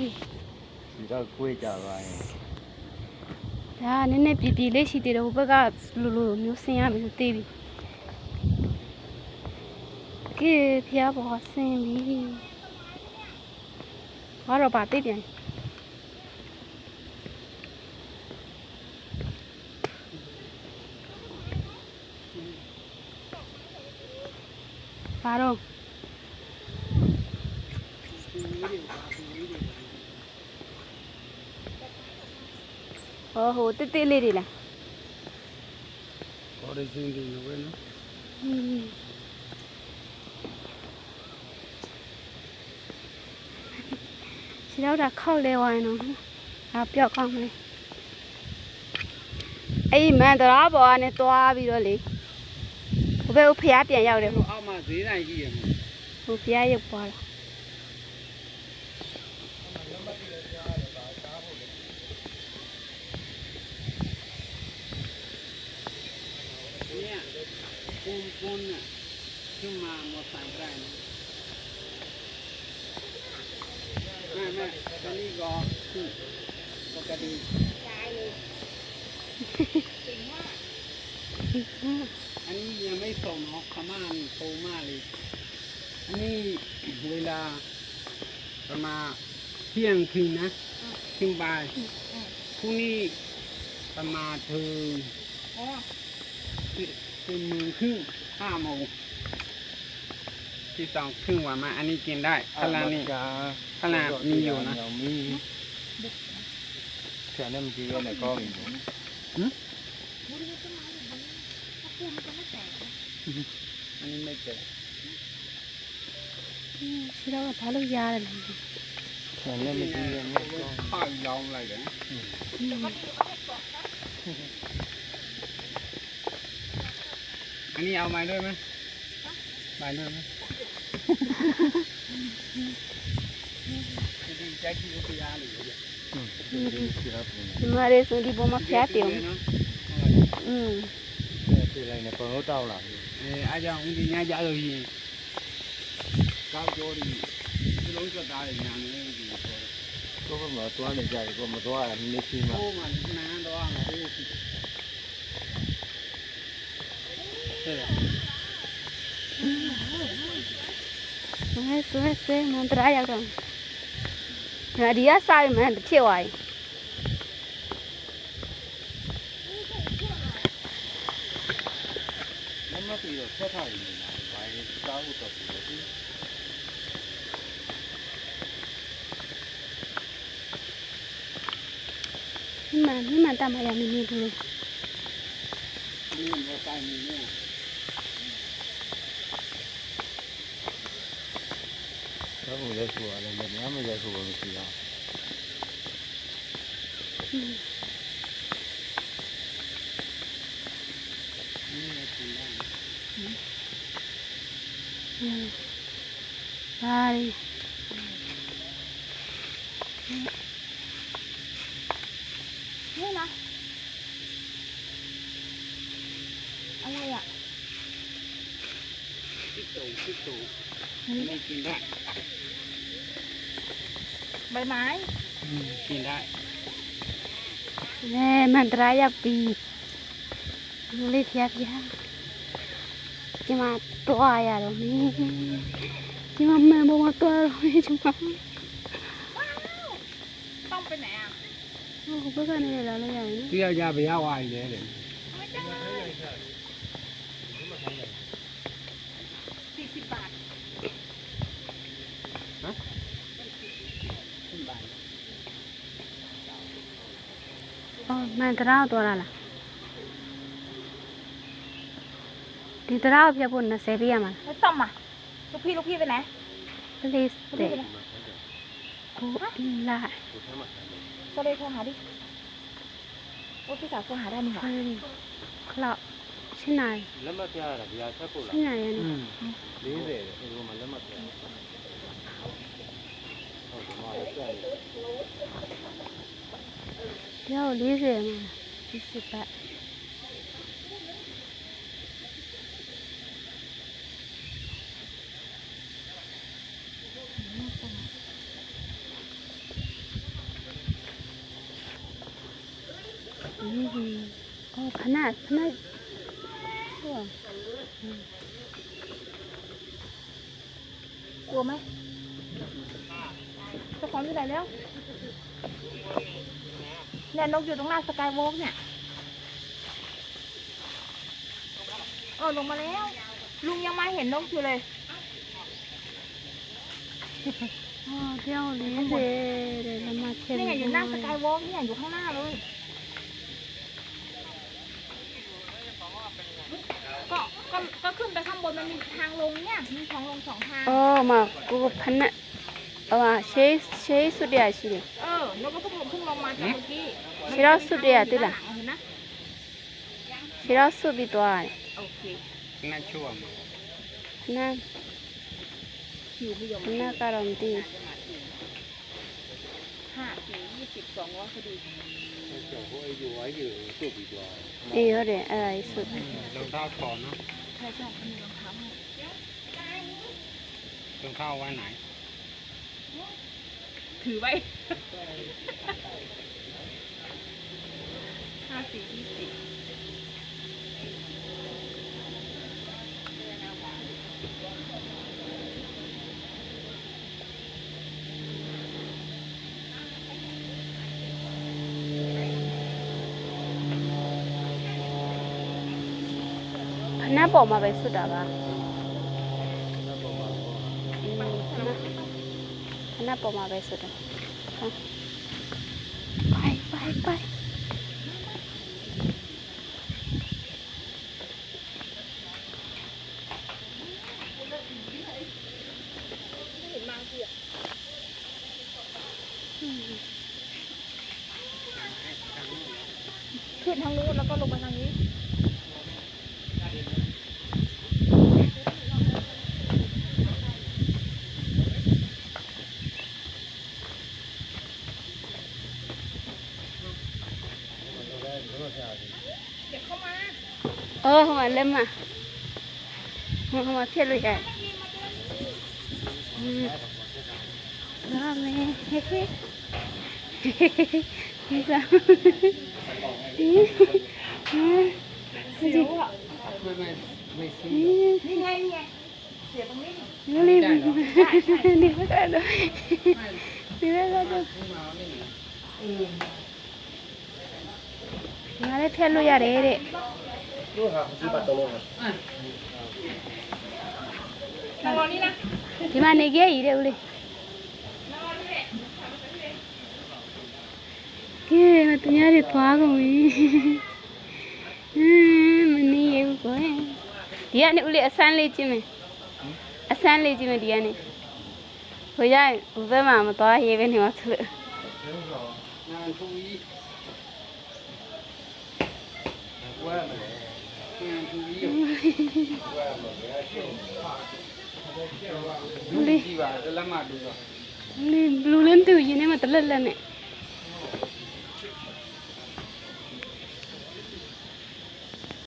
ဒီဒီတော့ကိုယ်ကြပါရင်ဒါနည်းနည်းပြပြလေးရှိသေးတယ်ဟိုဘက်ကလိုလိုမျိုးဆင်းရမယ်ဆိုသိပြီကဲဖျားပေါ်ဆင်းပြီဘာတော့ပါသိပြန်ဘာတော့ ဟောဟိုတိတိလေးတွေလားဟောဒီစင်းဒီနော်ပဲနော်อืมခြေတော့တာခောက်လဲဝိုင်းတော့အာပြောက်ကောင်းမလဲအဲ့ဒီမန်တရာပေါ်ကနေသွားပြီးတော့လေဟိုဘက်ကိုဖျားပြန်ရောက်တယ်ဟိုအောက်မှာဈေးတိုင်းကြီးရမှာဟိုဖျားရုပ်ပွားတာ ปูนปูนน่ะขึ้นมาหมดสามได้นะแม่แม่ตอนนี้ก็ขึ้นปกติตายเลยอันนี้ยังไม่ส่งเนาะขม่านโตมากเลยอันนี้เวลาประมาณเที่ยงคืนนะเที่ยงบ่ายพรุ่งนี้ประมาณถึง คือมือครึ่งห้าโมงที่สองครึ่งวันมา อันนี้กินได้ขลานี่ขลามีอยู่นะแถ่นั้นมันคืออะไรก็มีอันนี้ไม่เจอชิลาพาลูกยาเลยแถวนั้นมีเคืออะไรก็ข้าวยองอะไรกัน อันนี้เอาไม้ด้วยไหมไม้ด้วยไหมมาเรสุดีบมาแค่เตียวอืม từ này là có tao là ai cho ông đi nha dạ gì? Cao cho đi. Cái lối cho ta thì nhà này thì có mà toa này dài có mà toa này khi mà. ဆွဲဆွဲဆွဲမန္တရာရောက်တော့ဒါဒီကစားပြီးမှတစ်ဖြစ်သွားပြီမပြီးတော့ဆက်ထားရင်ဘိုင်းစားဖို့တော့ပြီးတော့မမမတမရမင်းဘူးလို့ဒီမှာတိုင်းနေ હું જશું એટલે અમે જશું બધું Bye. Mira. Ano ya? Ito, ito. ไม่กินได้ ใบไม้กินได้แน่มันรายปีลิทียากยาจิมาตัวใหญ่าลงนี้จิมาแม่บอกว่าตัวลงนี้จิมาต้องไปไหนอะโอ้ก็กันเลยแล้วเลยอย่างนี้เตี้ยยาไปยาวายเลยเลย မန်တရာကိုတွားလာလားဒီတရာကိုဖျက်ဖို့20ပေးရမှာ ไม่ต้องมาลูกพี่ลูกพี่ไปไหน please ลูกพี่ stay ไปไหน go in line โซเลโทรหาดิโอ้พี่สาวโทรหาได้นี่หว่า Sorry. ခလောက်ရှင်းနိုင် လက်မပြရတာဗျာဆက်ဖို့ ရှ လား င်းနိုင်ရ อื နော် ม 40တဲ့ဒီကမှာလက်မပြဟုတ်တယ်မှာပြတ 漂亮嘛，就是吧。嗯，哦，看那看那，哇，嗯，过没？这黄鱼来了。 เจ้าของอยู่ไหนแล้วเนี่ยนกอยู่ตรงหน้าสกายวอล์กเนี่ยเออลงมาแล้ว ลุงยังมาเห็นนกอยู่เลยโอ้เดี๋ยวเลยเดี๋ยวเดี๋ยวเรามาเที่ยวนี่ไงอยู่หน้าสกายวอล์กเนี่ยอยู่ข้างหน้าเลย ก็ก็ก็ขึ้นไปข้างบนมันมีทางลงเนี่ยมีทางลงสองทางโอ้มากูขนาดเอามาเชยเชยสุดยอดสิเลยเออ นกก็เพิ่งลงเพิ่งลงมาจากเมื่อกี้ชิเราสุดเลยอะติล่ะเห็นนะชิเราสุดดีตัวเลยโอเคน่าช่วงขนาดคิวไม่ยอมขนาดการันตีห้าสี่ยี่สิบสองร้อยพอดีเจ้าพวกไอ้อยู่ไว้อยู่ตัวปีตัวเอ้ยเดี๋ยวอะไรสุดรองเท้าถอนเนาะใช่ใช่เขามีรองเท้าให้รองเท้าไว้ไหน ถือไว้ห้าสี่ยี่สิบขนาดบอกมา นมาเกียขึ้นทางนู้นแล้วก็ลงมาทางนี้ เมื่อเช้านี้เดี๋ยวเข้ามาเออเข้ามาเล่มอะมาเข้ามาเที่ยวเลยใหญ่อืมแล้วแม่เฮ้เฮ้เฮ้เฮ้เฮ้แล้วเฮ้เดี๋ยวอะไม่ไม่ไม่ซีนี่ไงนี่ไงเสียตรงนี้รีบรีบไม่ได้เลยรีบไม่ได้เลย လည်းဖြတ်လို့ရတယ်တဲ့တို့ဟာဒီပတ်တော်လုံးဟာဒီမှာနေခဲ့ရည်တဲ့ဦးလေးကဲမတညာတွေသွားကုန်ပြီဟင်းမနေရဘူးကွယ်ဒီကနေဦးလေးအဆန်းလေးကျင်းမယ်အဆန်းလေးကျင်းမယ်ဒီကနေဟိုရဟိုဘက်မှာမသွားရေးပဲနေမှာသူလို့ ကွဲမလဲကျန်သူကြီးကိုကွဲမလဲရှုပ်ပါလူကြီးပါတလက်မတူတော့လူလူလင်းသူရင်းထဲမှာတလက်လက်နဲ့